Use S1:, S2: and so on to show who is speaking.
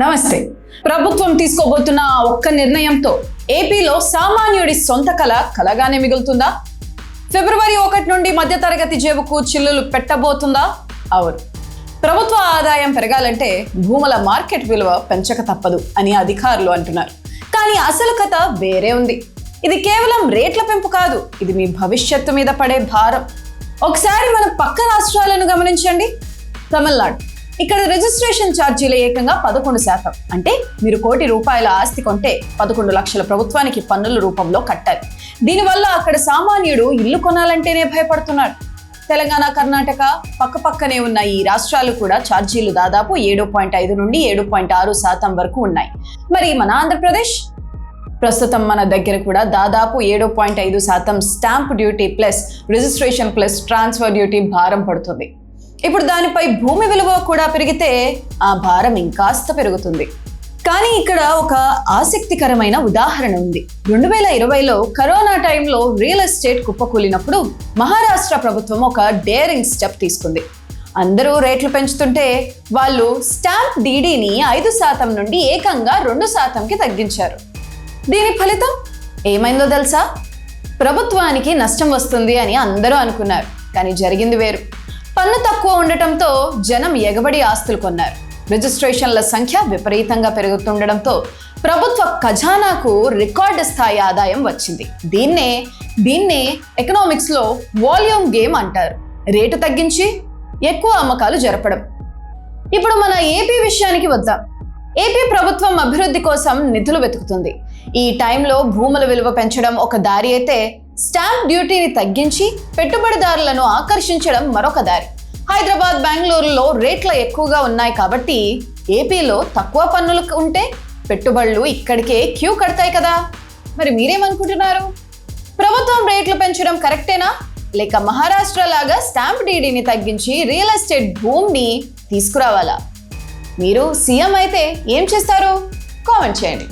S1: నమస్తే. ప్రభుత్వం తీసుకోబోతున్న ఒక్క నిర్ణయంతో ఏపీలో సామాన్యుడి సొంత కళ కలగానే మిగులుతుందా? ఫిబ్రవరి ఒకటి నుండి మధ్యతరగతి జేబుకు చిల్లులు పెట్టబోతుందా? అవును. ప్రభుత్వ ఆదాయం పెరగాలంటే భూముల మార్కెట్ విలువ పెంచక తప్పదు అని అధికారులు అంటున్నారు. కానీ అసలు కథ వేరే ఉంది. ఇది కేవలం రేట్ల పెంపు కాదు ఇది మీ భవిష్యత్తు మీద పడే భారం. ఒకసారి మన పక్క రాష్ట్రాలను గమనించండి. తమిళనాడు. ఇక్కడ రిజిస్ట్రేషన్ ఛార్జీలు ఏకంగా పదకొండు శాతం. అంటే మీరు కోటి రూపాయల ఆస్తి కొంటే పదకొండు లక్షల ప్రభుత్వానికి పన్నుల రూపంలో కట్టాలి. దీనివల్ల అక్కడ సామాన్యుడు ఇల్లు కొనాలంటేనే భయపడుతున్నాడు. తెలంగాణ కర్ణాటక పక్కపక్కనే ఉన్న ఈ రాష్ట్రాలు కూడా ఛార్జీలు దాదాపు ఏడు పాయింట్ ఐదు నుండి ఏడు పాయింట్ ఆరు శాతం వరకు ఉన్నాయి. మరి మన ఆంధ్రప్రదేశ్? ప్రస్తుతం మన దగ్గర కూడా దాదాపు ఏడు పాయింట్ ఐదు శాతం stamp duty plus registration plus transfer duty భారం పడుతుంది. ఇప్పుడు దానిపై భూమి విలువ కూడా పెరిగితే ఆ భారం ఇంకాస్త పెరుగుతుంది. కానీ ఇక్కడ ఒక ఆసక్తికరమైన ఉదాహరణ ఉంది. రెండు వేల ఇరవైలో కరోనా టైంలో రియల్ ఎస్టేట్ కుప్పకూలినప్పుడు మహారాష్ట్ర ప్రభుత్వం ఒక డేరింగ్ స్టెప్ తీసుకుంది. అందరూ రేట్లు పెంచుతుంటే వాళ్ళు స్టాంప్ డీడీని ఐదు శాతం నుండి ఏకంగా రెండు శాతంకి తగ్గించారు. దీని ఫలితం ఏమైందో తెలుసా? ప్రభుత్వానికి నష్టం వస్తుంది అని అందరూ అనుకున్నారు కానీ జరిగింది వేరు. పన్ను తక్కువ ఉండటంతో జనం ఎగబడి ఆస్తులు కొన్నారు. రిజిస్ట్రేషన్ల సంఖ్య విపరీతంగా పెరుగుతుండడంతో ప్రభుత్వ ఖజానాకు రికార్డు స్థాయి ఆదాయం వచ్చింది. దీన్నే దీన్నే ఎకనామిక్స్లో వాల్యూమ్ గేమ్ అంటారు. రేటు తగ్గించి ఎక్కువ అమ్మకాలు జరపడం. ఇప్పుడు మన ఏపీ విషయానికి వద్దాం. ఏపీ ప్రభుత్వం అభివృద్ధి కోసం నిధులు వెతుకుతుంది. ఈ టైంలో భూముల విలువ పెంచడం ఒక దారి అయితే స్టాంప్ డ్యూటీని తగ్గించి పెట్టుబడిదారులను ఆకర్షించడం మరొక దారి. హైదరాబాద్ బెంగళూరులో రేట్లు ఎక్కువగా ఉన్నాయి కాబట్టి ఏపీలో తక్కువ పన్నులు ఉంటే పెట్టుబడులు ఇక్కడికే క్యూ కడతాయి కదా. మరి మీరేమనుకుంటున్నారు? ప్రభుత్వం రేట్లు పెంచడం కరెక్టేనా? లేక మహారాష్ట్ర లాగా స్టాంప్ డీడీని తగ్గించి రియల్ ఎస్టేట్ భూమిని తీసుకురావాలా? మీరు సీఎం అయితే ఏం చేస్తారు? కామెంట్ చేయండి.